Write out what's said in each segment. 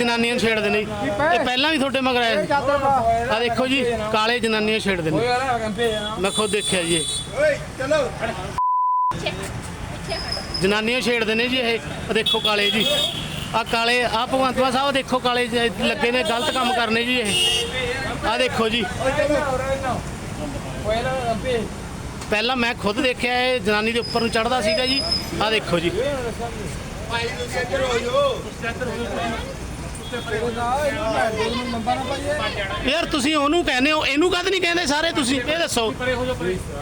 ਜਨਾਨੀਆਂ ਨੂੰ ਛੇੜਦੇ ਨੇ ਜੀ। ਇਹ ਪਹਿਲਾਂ ਵੀ ਤੁਹਾਡੇ ਮਗਰ ਆਏ ਆ ਦੇਖੋ ਜੀ, ਕਾਲੇ ਜਨਾਨੀਆਂ ਛੇੜਦੇ ਨੇ। ਮੈਂ ਖੁਦ ਦੇਖਿਆ ਜੀ ਇਹ। ਜਨਾਨੀਆਂ ਛੇੜਦੇ ਨੇ ਜੀ ਇਹ। ਆਹ ਦੇਖੋ ਕਾਲੇ ਜੀ। ਆ ਕਾਲੇ ਆ ਭਗਵੰਤ ਮਾਨ ਸਾਹਿਬ ਦੇਖੋ ਕਾਲੇ ਜਿਹੇ ਲੱਗੇ ਨੇ, ਗਲਤ ਕੰਮ ਕਰਨੇ ਜੀ ਇਹ। ਆ ਦੇਖੋ ਜੀ। ਪਹਿਲਾਂ ਮੈਂ ਖੁਦ ਦੇਖਿਆ ਇਹ ਜਨਾਨੀ ਦੇ ਉੱਪਰ ਨੂੰ ਚੜਦਾ ਸੀਗਾ ਜੀ। ਆ ਦੇਖੋ ਜੀ। ਯਾਰ ਤੁਸੀਂ ਉਹਨੂੰ ਕਹਿੰਦੇ ਹੋ ਇਹਨੂੰ ਕਦ ਨਹੀਂ ਕਹਿੰਦੇ ਸਾਰੇ ਤੁਸੀਂ? ਇਹ ਦੱਸੋ।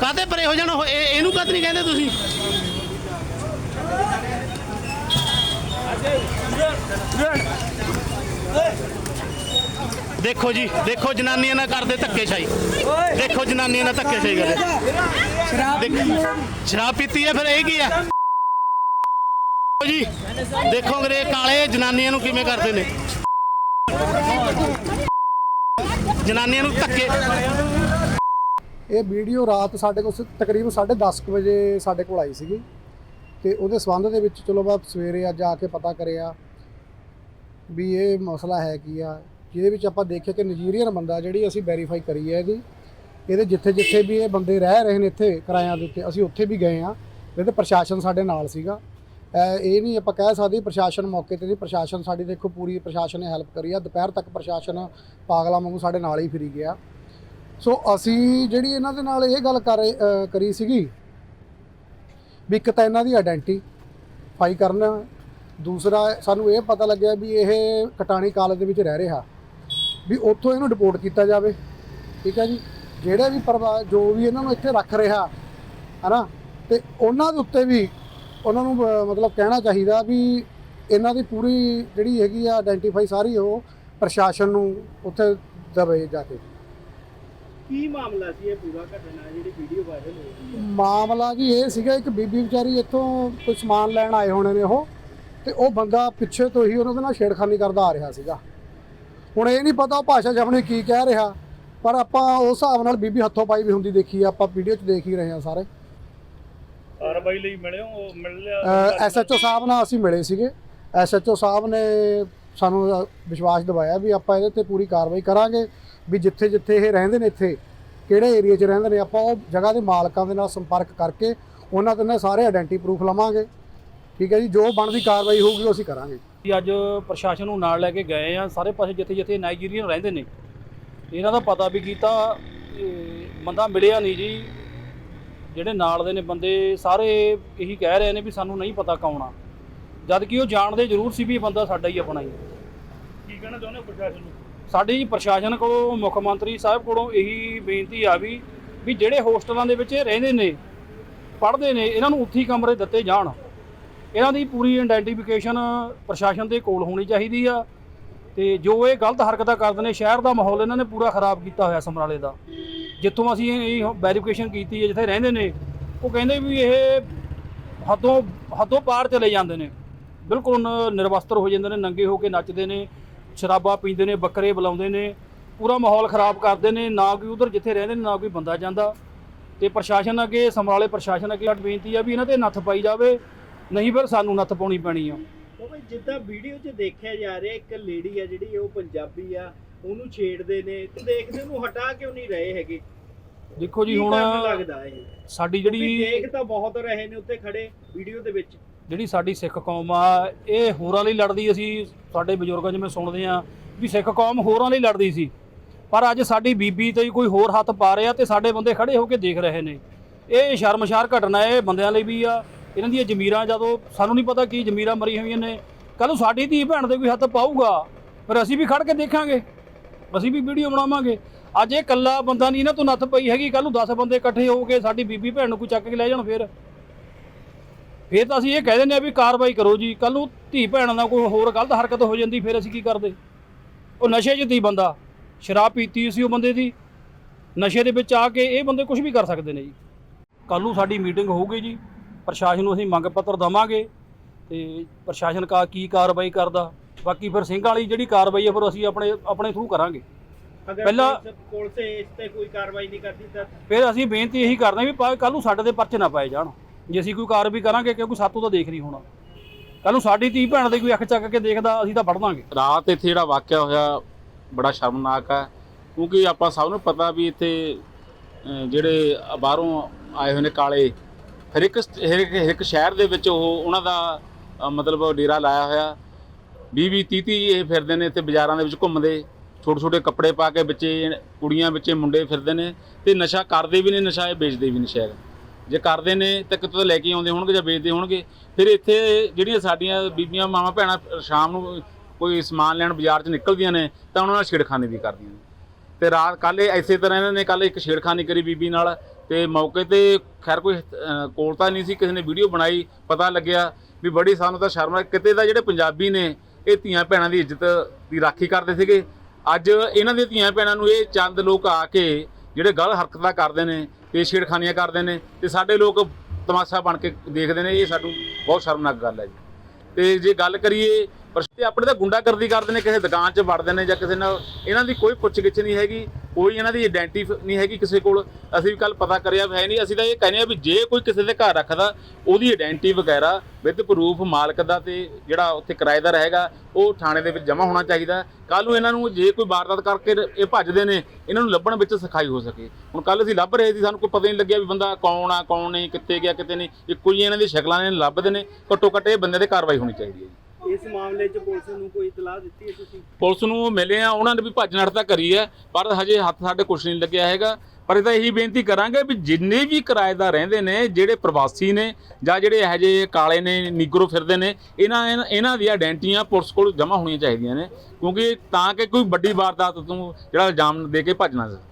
ਕਾਹਤੇ ਪਰੇ ਹੋ ਜਾਣ ਉਹ- ਇਹ- ਇਹਨੂੰ ਕਦ ਨਹੀਂ ਕਹਿੰਦੇ ਤੁਸੀਂ? ਦੇਖੋ ਜੀ ਦੇਖੋ ਜਨਾਨੀਆਂ ਨਾਲ ਕਰਦੇ ਧੱਕੇਸ਼ਾਹੀ। ਦੇਖੋ ਜਨਾਨੀਆਂ ਨਾਲ ਧੱਕੇਸ਼ਾਹੀ ਕਰਦੇ। ਦੇਖ- ਸ਼ਰਾਬ ਪੀਤੀ ਹੈ ਫਿਰ ਇਹ ਕੀ ਹੈ ਜੀ, ਦੇਖੋ ਵੀਰੇ, ਕਾਲੇ ਜਨਾਨੀਆਂ ਨੂੰ ਕਿਵੇਂ ਕਰਦੇ ਨੇ। ਜਨਾਨੀਆਂ ਨੂੰ ਧੱਕੇ। ਇਹ ਵੀਡੀਓ ਰਾਤ ਸਾਡੇ ਕੋਲ ਸ- ਤਕਰੀਬਨ 10:30 ਵਜੇ ਸਾਡੇ ਕੋਲ ਆਈ ਸੀਗੀ। ਤੇ ਉਹਦੇ ਸਬੰਧ ਦੇ ਵਿੱਚ ਚਲੋ ਮੈਂ ਸਵੇਰੇ ਅੱਜ ਆ ਕੇ ਪਤਾ ਕਰਿਆ ਵੀ ਇਹ ਮਸਲਾ ਹੈ ਕੀ ਆ। ਜਿਹਦੇ ਵਿੱਚ ਆਪਾਂ ਦੇਖਿਆ ਕਿ ਨਜੀਰੀਅਨ ਬੰਦਾ ਜਿਹੜੀ ਅਸੀਂ ਵੈਰੀਫਾਈ ਕਰੀ ਹੈ ਇਹਦੀ, ਇਹਦੇ ਜਿੱਥੇ ਜਿੱਥੇ ਵੀ ਇਹ ਬੰਦੇ ਰਹਿ ਰਹੇ ਨੇ ਇੱਥੇ ਕਿਰਾਇਆਂ ਦੇ ਉੱਤੇ, ਅਸੀਂ ਉੱਥੇ ਵੀ ਗਏ ਆ ਇਹਦੇ ਪ੍ਰਸ਼ਾਸਨ ਸਾਡੇ ਨਾਲ ਸੀਗਾ। ਇਹ ਨਹੀਂ ਆਪਾਂ ਕਹਿ ਸਕਦੇ ਪ੍ਰਸ਼ਾਸਨ ਮੌਕੇ ਤੇ ਨਹੀਂ, ਪ੍ਰਸ਼ਾਸਨ ਸਾਡੀ ਦੇਖੋ ਪੂਰੀ ਪ੍ਰਸ਼ਾਸਨ ਨੇ ਹੈਲਪ ਕਰੀ ਆ। ਦੁਪਹਿਰ ਤੱਕ ਪ੍ਰਸ਼ਾਸਨ ਪਾਗਲਾ ਵਾਂਗੂ ਸਾਡੇ ਨਾਲ ਹੀ ਫਿਰੀ ਗਿਆ। ਸੋ ਅਸੀਂ ਜਿਹੜੀ ਇਹਨਾਂ ਦੇ ਨਾਲ ਇਹ ਗੱਲ ਕਰ ਕਰੀ ਸੀਗੀ ਵੀ ਇੱਕ ਤਾਂ ਇਹਨਾਂ ਦੀ ਆਇਡੈਂਟੀਫਾਈ ਕਰਨਾ, ਦੂਸਰਾ ਸਾਨੂੰ ਇਹ ਪਤਾ ਲੱਗਿਆ ਵੀ ਇਹ ਕਟਾਣੀ ਕਾਲਜ ਦੇ ਵਿੱਚ ਰਹਿ ਰਿਹਾ, ਵੀ ਉੱਥੋਂ ਇਹਨੂੰ ਡਿਪੋਰਟ ਕੀਤਾ ਜਾਵੇ। ਠੀਕ ਹੈ ਜੀ? ਜਿਹੜੇ ਵੀ ਪਰਿਵਾਰ, ਜੋ ਵੀ ਇਹਨਾਂ ਨੂੰ ਇੱਥੇ ਰੱਖ ਰਿਹਾ, ਹਨਾ? ਤੇ ਉਹਨਾਂ ਦੇ ਉੱਤੇ ਵੀ ਉਹਨਾਂ ਨੂੰ ਮਤਲਬ ਕਹਿਣਾ ਚਾਹੀਦਾ ਵੀ ਇਹਨਾਂ ਦੀ ਪੂਰੀ ਜਿਹੜੀ ਹੈਗੀ ਆ ਆਇਡੈਂਟੀਫਾਈ ਸਾਰੀ ਉਹ ਪ੍ਰਸ਼ਾਸਨ ਨੂੰ ਉੱਥੇ ਦਵੇ ਜਾ ਕੇ। ਕੀ ਮਾਮਲਾ ਸੀ ਇਹ ਪੂਰਾ ਘਟਨਾ ਜਿਹੜੀ ਵੀਡੀਓ ਵਾਇਰਲ ਹੋਈ ਹੈ? ਮਾਮਲਾ ਜੀ ਇਹ ਸੀਗਾ ਇੱਕ ਬੀਬੀ ਵਿਚਾਰੀ ਇੱਥੋਂ ਕੋਈ ਸਮਾਨ ਲੈਣ ਆਏ ਹੋਣੇ ਨੇ ਉਹ ਤੇ ਉਹ ਬੰਦਾ ਪਿੱਛੇ ਤੋਂ ਹੀ ਉਹਨਾਂ ਦੇ ਨਾਲ ਛੇੜਖਾਨੀ ਕਰਦਾ ਆ ਰਿਹਾ ਸੀਗਾ। ਹੁਣ ਇਹ ਨਹੀਂ ਪਤਾ ਉਹ ਭਾਸ਼ਾ 'ਚ ਆਪਣੀ ਕੀ ਕਹਿ ਰਿਹਾ ਪਰ ਆਪਾਂ ਉਸ ਹਿਸਾਬ ਨਾਲ ਬੀਬੀ ਹੱਥੋਂ ਪਾਈ ਵੀ ਹੁੰਦੀ ਦੇਖੀ ਆ ਆਪਾਂ ਵੀਡੀਓ 'ਚ ਦੇਖ ਹੀ ਰਹੇ ਹਾਂ ਸਾਰੇ। ਕਾਰਵਾਈ ਲਈ ਮਿਲੇ ਹੋ ਮਿਲ ਲਿਆ ਐਸਐਚਓ ਸਾਹਿਬ ਨਾਲ ਅਸੀਂ ਮਿਲੇ ਸੀਗੇ। ਐਸਐਚਓ ਸਾਹਿਬ ਨੇ ਸਾਨੂੰ ਵਿਸ਼ਵਾਸ ਦਿਵਾਇਆ ਵੀ ਆਪਾਂ ਇਹਦੇ ਤੇ ਪੂਰੀ ਕਾਰਵਾਈ ਕਰਾਂਗੇ ਵੀ ਜਿੱਥੇ ਜਿੱਥੇ ਇਹ ਰਹਿੰਦੇ ਨੇ ਇੱਥੇ ਕਿਹੜੇ ਏਰੀਆ 'ਚ ਰਹਿੰਦੇ ਨੇ ਆਪਾਂ ਉਹ ਜਗ੍ਹਾ ਦੇ ਮਾਲਕਾਂ ਦੇ ਨਾਲ ਸੰਪਰਕ ਕਰਕੇ ਉਹਨਾਂ ਤੋਂ ਸਾਰੇ ਆਇਡੈਂਟੀ ਪ੍ਰੂਫ ਲਵਾਂਗੇ। ਠੀਕ ਹੈ ਜੀ ਜੋ ਬਣਦੀ ਕਾਰਵਾਈ ਹੋਊਗੀ ਉਹ ਅਸੀਂ ਕਰਾਂਗੇ। ਜੀ ਅੱਜ ਪ੍ਰਸ਼ਾਸਨ ਨੂੰ ਨਾਲ ਲੈ ਕੇ ਗਏ ਆ ਸਾਰੇ ਪਾਸੇ ਜਿੱਥੇ ਜਿੱਥੇ ਨਾਈਜੀਰੀਅਨ ਰਹਿੰਦੇ ਨੇ ਇਹਨਾਂ ਦਾ ਪਤਾ ਵੀ ਕੀਤਾ ਬੰਦਾ ਮਿਲਿਆ ਨਹੀਂ ਜੀ। ਜਿਹੜੇ ਨਾਲ ਦੇ ਨੇ ਬੰਦੇ ਸਾਰੇ ਇਹੀ ਕਹਿ ਰਹੇ ਨੇ ਵੀ ਸਾਨੂੰ ਨਹੀਂ ਪਤਾ ਕੌਣ ਆ। ਜਦ ਕਿ ਉਹ ਜਾਣਦੇ ਜ਼ਰੂਰ ਸੀ ਵੀ ਇਹ ਬੰਦਾ ਸਾਡਾ ਹੀ ਆਪਣਾ ਹੀ ਕੀ ਕਹਿਣਾ ਚਾਹੁੰਦੇ ਹੋ ਪ੍ਰਸ਼ਾਸਨ ਨੂੰ? ਸਾਡੀ ਜੀ ਪ੍ਰਸ਼ਾਸਨ ਕੋਲੋਂ ਮੁੱਖ ਮੰਤਰੀ ਸਾਹਿਬ ਕੋਲੋਂ ਇਹੀ ਬੇਨਤੀ ਆ ਵੀ ਵੀ ਜਿਹੜੇ ਹੋਸਟਲਾਂ ਦੇ ਵਿੱਚ ਇਹ ਰਹਿੰਦੇ ਨੇ ਪੜ੍ਹਦੇ ਨੇ ਇਹਨਾਂ ਨੂੰ ਉੱਥੀ ਕਮਰੇ ਦਿੱਤੇ ਜਾਣ। ਇਹਨਾਂ ਦੀ ਪੂਰੀ ਆਇਡੈਂਟੀਫਿਕੇਸ਼ਨ ਪ੍ਰਸ਼ਾਸਨ ਦੇ ਕੋਲ ਹੋਣੀ ਚਾਹੀਦੀ ਆ। ਤੇ ਜੋ ਇਹ ਗਲਤ ਹਰਕਤਾਂ ਕਰਦੇ ਨੇ ਸ਼ਹਿਰ ਦਾ ਮਾਹੌਲ ਇਹਨਾਂ ਨੇ ਪੂਰਾ ਖਰਾਬ ਕੀਤਾ ਹੋਇਆ ਸਮਰਾਲੇ ਦਾ। ਜਿੱਥੋਂ ਅਸੀਂ ਇਹ ਵੈਰੀਫਿਕੇਸ਼ਨ ਕੀਤੀ ਹੈ, ਜਿੱਥੇ ਰਹਿੰਦੇ ਨੇ, ਉਹ ਕਹਿੰਦੇ ਵੀ ਇਹ ਹੱਦੋਂ ਹੱਦੋਂ ਪਾਰ ਚਲੇ ਜਾਂਦੇ ਨੇ। ਬਿਲਕੁਲ ਨਿਰਵਸਤਰ ਹੋ ਜਾਂਦੇ ਨੇ, ਨੰਗੇ ਹੋ ਕੇ ਨੱਚਦੇ ਨੇ, ਸ਼ਰਾਬਾਂ ਪੀਂਦੇ ਨੇ, ਬੱਕਰੇ ਬੁਲਾਉਂਦੇ ਨੇ, ਪੂਰਾ ਮਾਹੌਲ ਖਰਾਬ ਕਰਦੇ ਨੇ, ਨਾ ਕੋਈ ਉਧਰ ਜਿੱਥੇ ਰਹਿੰਦੇ ਨੇ, ਨਾ ਕੋਈ ਬੰਦਾ ਜਾਂਦਾ। ਤੇ ਪ੍ਰਸ਼ਾਸਨ ਅੱਗੇ ਸਮਰਾਲੇ ਪ੍ਰਸ਼ਾਸਨ ਅੱਗੇ ਸਾਡੀ ਬੇਨਤੀ ਆ ਵੀ ਇਹਨਾਂ ਤੇ ਨੱਥ ਪਾਈ ਜਾਵੇ, ਨਹੀਂ ਫਿਰ ਸਾਨੂੰ ਨੱਥ ਪਾਉਣੀ ਪੈਣੀ ਆ। ਕਿਉਂਕਿ ਜਿੱਦਾਂ ਵੀਡੀਓ 'ਚ ਦੇਖਿਆ ਜਾ ਰਿਹਾ, ਇੱਕ ਲੇਡੀ ਆ ਜਿਹੜੀ, ਉਹ ਪੰਜਾਬੀ ਆ। ਉਹਨੂੰ ਛੇੜਦੇ ਨੇ ਤੇ ਦੇਖਦੇ ਉਹਨੂੰ ਹਟਾ ਕਿਉਂ ਨਹੀਂ ਰਹੇ ਹੈਗੇ? ਦੇਖੋ ਜੀ ਕੀ ਹੁਣ ਕਾਰਨ ਲੱਗਦਾ ਇਹ? ਸਾਡੀ ਜਿਹੜੀ ਦੇਖ ਤਾਂ ਬਹੁਤ ਰਹੇ ਨੇ ਉੱਥੇ ਖੜੇ ਵੀਡੀਓ ਦੇ ਵਿੱਚ। ਜਿਹੜੀ ਸਾਡੀ ਸਿੱਖ ਕੌਮ ਆ ਇਹ ਹੋਰਾਂ ਲਈ ਲੜਦੀ ਅਸੀਂ ਸਾਡੇ ਬਜ਼ੁਰਗਾਂ ਜਿਵੇਂ ਸੁਣਦੇ ਆ ਵੀ ਸਿੱਖ ਕੌਮ ਹੋਰਾਂ ਲਈ ਲੜਦੀ ਸੀ। ਪਰ ਅੱਜ ਸਾਡੀ ਬੀਬੀ ਤੇ ਕੋਈ ਹੋਰ ਹੱਥ ਪਾ ਰਿਹਾ ਤੇ ਸਾਡੇ ਬੰਦੇ ਖੜੇ ਹੋ ਕੇ ਦੇਖ ਰਹੇ ਨੇ। ਇਹ ਸ਼ਰਮਸ਼ਾਰ ਘਟਨਾ ਹੈ ਇਹ ਬੰਦਿਆਂ ਲਈ ਵੀ ਆ। ਇਹਨਾਂ ਦੀਆਂ ਜ਼ਮੀਰਾਂ ਜਦੋਂ ਸਾਨੂੰ ਨਹੀਂ ਪਤਾ ਕੀ ਜ਼ਮੀਰਾਂ ਮਰੀ ਹੋਈਆਂ ਨੇ। ਕੱਲ ਨੂੰ ਸਾਡੀ ਧੀ ਭੈਣ ਦੇ ਕੋਈ ਹੱਥ ਪਾਊਗਾ ਫਿਰ ਅਸੀਂ ਵੀ ਖੜ ਕੇ ਦੇਖਾਂਗੇ। ਅਸੀਂ ਵੀ ਵੀਡੀਓ ਬਣਾਵਾਂਗੇ। ਅੱਜ ਇਹ ਕੱਲਾ ਬੰਦਾ ਨਹੀਂ, ਇਹਨਾਂ ਤੋਂ ਨੱਥ ਪਈ ਹੈਗੀ ਕੱਲ ਨੂੰ 10 ਬੰਦੇ ਇਕੱਠੇ ਹੋ ਕੇ ਸਾਡੀ ਬੀਬੀ ਭੈਣ ਨੂੰ ਕੋਈ ਚੱਕ ਕੇ ਲੈ ਜਾਣ ਫਿਰ। ਫਿਰ ਤਾਂ ਅਸੀਂ ਇਹ ਕਹਿ ਦਿੰਦੇ ਆ ਵੀ ਕਾਰਵਾਈ ਕਰੋ ਜੀ ਕੱਲ ਨੂੰ ਧੀ ਭੈਣਾਂ ਦਾ ਕੋਈ ਹੋਰ ਗਲਤ ਹਰਕਤ ਹੋ ਜਾਂਦੀ, ਫਿਰ ਅਸੀਂ ਕੀ ਕਰਦੇ? ਉਹ ਨਸ਼ੇ 'ਚ ਤੀ ਬੰਦਾ, ਸ਼ਰਾਬ ਪੀਤੀ ਸੀ ਉਹ ਬੰਦੇ ਦੀ। ਨਸ਼ੇ ਦੇ ਵਿੱਚ ਆ ਕੇ ਇਹ ਬੰਦੇ ਕੁਝ ਵੀ ਕਰ ਸਕਦੇ ਨੇ ਜੀ। ਕੱਲ ਨੂੰ ਸਾਡੀ ਮੀਟਿੰਗ ਹੋਊਗੀ ਜੀ, ਪ੍ਰਸ਼ਾਸਨ ਨੂੰ ਅਸੀਂ ਮੰਗ ਪੱਤਰ ਦਵਾਂਗੇ, ਤੇ ਪ੍ਰਸ਼ਾਸਨ ਕਾ ਕੀ ਕਾਰਵਾਈ ਕਰਦਾ। ਬਾਕੀ ਫਿਰ ਸਿੰਘਾਂ ਵਾਲੀ ਜਿਹੜੀ ਕਾਰਵਾਈ ਹੈ ਫਿਰ ਅਸੀਂ ਆਪਣੇ ਆਪਣੇ ਥਰੂ ਕਰਾਂਗੇ। ਅਗਰ ਪਹਿਲਾਂ- ਪੁਲਿਸ- ਪੁਲਿਸ ਇਸ ਤੇ ਕੋਈ ਕਾਰਵਾਈ ਨਹੀਂ ਕਰਦੀ ਤਾਂ? ਫਿਰ ਅਸੀਂ ਬੇਨਤੀ ਇਹੀ ਕਰਦੇ ਹਾਂ ਵੀ ਕੱਲ ਨੂੰ ਸਾਡੇ ਦੇ ਪਰਚੇ ਨਾ ਪਾਏ ਜਾਣ। ਜੇ ਅਸੀਂ ਕੋਈ ਕਾਰਵਾਈ ਕਰਾਂਗੇ ਕਿਉਂਕਿ ਸਾਤੋਂ ਤਾਂ ਦੇਖ ਨਹੀਂ ਹੋਣਾ। ਕੱਲ ਨੂੰ ਸਾਡੀ ਧੀ ਭੈਣ ਦੇ ਕੋਈ ਅੱਖ ਚੱਕ ਕੇ ਦੇਖਦਾ ਅਸੀਂ ਤਾਂ ਦਾਂਗੇ। ਰਾਤ ਇੱਥੇ ਜਿਹੜਾ ਵਾਕਿਆ ਹੋਇਆ ਬੜਾ ਸ਼ਰਮਨਾਕ ਹੈ ਕਿਉਂਕਿ ਆਪਾਂ ਸਭ ਨੂੰ ਪਤਾ ਵੀ ਇੱਥੇ ਅਹ, ਜਿਹੜੇ ਬਾਹਰੋਂ ਆਏ ਹੋਏ ਨੇ ਕਾਲੇ ਹਰ ਇੱਕ ਹਰ ਇੱਕ ਹਰ ਇੱਕ ਸ਼ਹਿਰ ਦੇ ਵਿੱਚ ਉਹ ਉਹਨਾਂ ਦਾ ਅਹ, ਮਤਲਬ ਡੇਰਾ ਲਾਇਆ ਹੋਇਆ। 20 20 30 30 ਇਹ ਫਿਰਦੇ ਨੇ ਇੱਥੇ ਬਾਜ਼ਾਰਾਂ ਦੇ ਵਿੱਚ ਘੁੰਮਦੇ। ਛੋਟੇ ਛੋਟੇ ਕੱਪੜੇ ਪਾ ਕੇ ਬੱਚੇ, ਕੁੜੀਆਂ ਵਿੱਚੇ ਮੁੰਡੇ ਫਿਰਦੇ ਨੇ ਤੇ ਨਸ਼ਾ ਕਰਦੇ ਵੀ ਨੇ, ਨਸ਼ਾ ਇਹ ਵੇਚਦੇ ਵੀ ਨੇ ਸ਼ਾਇਦ ਜੇ ਕਰਦੇ ਨੇ ਤਾਂ ਕਿਤੋਂ ਤਾਂ ਲੈ ਕੇ ਆਉਂਦੇ ਹੋਣਗੇ ਜਾਂ ਵੇਚਦੇ ਹੋਣਗੇ। ਫਿਰ ਇੱਥੇ ਜਿਹੜੀਆਂ ਸਾਡੀਆਂ ਬੀਬੀਆਂ, ਮਾਵਾਂ, ਭੈਣਾਂ ਸ਼ਾਮ ਨੂੰ ਕੋਈ ਸਮਾਨ ਲੈਣ ਬਾਜ਼ਾਰ 'ਚ ਨਿਕਲਦੀਆਂ ਨੇ ਤਾਂ ਉਹਨਾਂ ਨਾਲ ਛੇੜਖਾਨੀ ਵੀ ਕਰਦੀਆਂ ਨੇ। ਤੇ ਰਾਤ ਕੱਲ੍ਹ ਇਹ ਇਸੇ ਤਰ੍ਹਾਂ ਇਹਨਾਂ ਨੇ ਕੱਲ ਇੱਕ ਛੇੜਖਾਨੀ ਕਰੀ ਬੀਬੀ ਨਾਲ ਤੇ ਮੌਕੇ ਤੇ ਖੈਰ ਕੋਈ ਕੋਲ ਤਾਂ ਨਹੀਂ ਸੀ, ਕਿਸੇ ਨੇ ਵੀਡੀਓ ਬਣਾਈ, ਪਤਾ ਲੱਗਿਆ ਵੀ ਬੜੀ ਸਾਨੂੰ ਤਾਂ ਸ਼ਰਮ ਆ। ਕਿਤੇ ਦਾ ਜਿਹੜੇ ਪੰਜਾਬੀ ਨੇ ਇਹ ਧੀਆਂ ਭੈਣਾਂ ਦੀ ਇੱਜ਼ਤ ਦੀ ਰਾਖੀ ਕਰਦੇ ਸੀਗੇ। ਅੱਜ ਇਹਨਾਂ ਦੀਆਂ ਧੀਆਂ ਭੈਣਾਂ ਨੂੰ ਇਹ ਚੰਦ ਲੋਕ ਆ ਕੇ ਜਿਹੜੇ ਗਲਤ ਹਰਕਤਾਂ ਕਰਦੇ ਨੇ ਤੇ ਛੇੜਖਾਨੀਆਂ ਕਰਦੇ ਨੇ, ਤੇ ਸਾਡੇ ਲੋਕ ਤਮਾਸ਼ਾ ਬਣ ਕੇ ਦੇਖਦੇ ਨੇ, ਇਹ ਸਾਨੂੰ ਬਹੁਤ ਸ਼ਰਮਨਾਕ ਗੱਲ ਹੈ ਜੀ। ਤੇ ਜੇ ਗੱਲ ਕਰੀਏ, ਪਰ ਆਪਣੇ ਤਾਂ ਗੁੰਡਾਗਰਦੀ ਕਰਦੇ ਨੇ, ਕਿਸੇ ਦੁਕਾਨ 'ਚ ਵੜਦੇ ਨੇ ਜਾਂ ਕਿਸੇ ਨਾਲ, ਇਹਨਾਂ ਦੀ ਕੋਈ ਪੁੱਛਗਿੱਛ ਨਹੀਂ ਹੈਗੀ। ਕੋਈ ਇਹਨਾਂ ਦੀ ਆਇਡੈਂਟੀ ਨਹੀਂ ਹੈਗੀ ਕਿਸੇ ਕੋਲ। ਅਸੀਂ ਵੀ ਕੱਲ ਪਤਾ ਕਰਿਆ, ਹੈ ਨਹੀਂ। ਅਸੀਂ ਤਾਂ ਇਹ ਕਹਿੰਦੇ ਆ ਵੀ ਜੇ ਕੋਈ ਕਿਸੇ ਦੇ ਘਰ ਰੱਖਦਾ, ਉਹਦੀ ਆਇਡੈਂਟੀ ਵਗੈਰਾ ਵਿਦ ਪ੍ਰੂਫ ਮਾਲਕ ਦਾ ਤੇ ਜਿਹੜਾ ਉੱਥੇ ਕਿਰਾਏਦਾਰ ਹੈਗਾ ਉਹ ਥਾਣੇ ਦੇ ਵਿੱਚ ਜਮ੍ਹਾਂ ਹੋਣਾ ਚਾਹੀਦਾ। ਕੱਲ ਨੂੰ ਇਹਨਾਂ ਨੂੰ ਜੇ ਕੋਈ ਵਾਰਦਾਤ ਕਰਕੇ ਇਹ ਭੱਜਦੇ ਨੇ, ਇਹਨਾਂ ਨੂੰ ਲੱਭਣ ਵਿੱਚ ਸਖਾਈ ਹੋ ਸਕੇ। ਹੁਣ ਕੱਲ ਅਸੀਂ ਲੱਭ ਰਹੇ ਸੀ, ਸਾਨੂੰ ਕੋਈ ਪਤਾ ਨਹੀਂ ਲੱਗਿਆ ਵੀ ਬੰਦਾ ਕੌਣ ਆ, ਕੌਣ ਨਹੀਂ, ਕਿੱਥੇ ਗਿਆ ਕਿਤੇ ਨਹੀਂ। ਇਹ ਕੋਈ ਇਹਨਾਂ ਦੀ ਸ਼ਕਲਾਂ ਨੇ, ਲੱਭਦੇ ਨੇ। ਘੱਟੋ ਘੱਟ ਇਹ ਬੰਦੇ ਤੇ ਕਾਰਵਾਈ ਹੋਣੀ ਚਾਹੀਦੀ ਹੈ ਜੀ। ਇਸ ਮਾਮਲੇ 'ਚ ਪੁਲਿਸ ਨੂੰ ਕੋਈ ਇਤਲਾਹ ਦਿੱਤੀ ਹੈ ਤੁਸੀਂ? ਪੁਲਿਸ ਨੂੰ ਮਿਲੇ ਆ, ਉਹਨਾਂ ਨੇ ਵੀ ਭੱਜ ਨੱਠ ਤਾਂ ਕਰੀ ਹੈ, ਪਰ ਹਜੇ ਹੱਥ ਸਾਡੇ ਕੁਛ ਨਹੀਂ ਲੱਗਿਆ ਹੈਗਾ। ਪਰ ਇਹ ਤਾਂ ਇਹੀ ਬੇਨਤੀ ਕਰਾਂਗੇ ਵੀ ਜਿੰਨੇ ਵੀ ਕਿਰਾਏਦਾਰ ਰਹਿੰਦੇ ਨੇ, ਜਿਹੜੇ ਪ੍ਰਵਾਸੀ ਨੇ ਜਾਂ ਜਿਹੜੇ ਇਹੋ ਜਿਹੇ ਕਾਲੇ ਨੇ, ਨਿਗਰੋ ਫਿਰਦੇ ਨੇ, ਇਹਨਾਂ ਇਹਨਾਂ- ਇਹਨਾਂ ਦੀਆਂ ਆਇਡੈਂਟੀਆਂ ਪੁਲਿਸ ਕੋਲ ਜਮ੍ਹਾਂ ਹੋਣੀਆਂ ਚਾਹੀਦੀਆਂ ਨੇ, ਕਿਉਂਕਿ ਤਾਂ ਕਿ ਕੋਈ ਵੱਡੀ ਵਾਰਦਾਤ ਤੋਂ ਜਿਹੜਾ ਇਲਜ਼ਾਮ ਦੇ ਕੇ ਭੱਜ ਨਾ ਸਕੇ।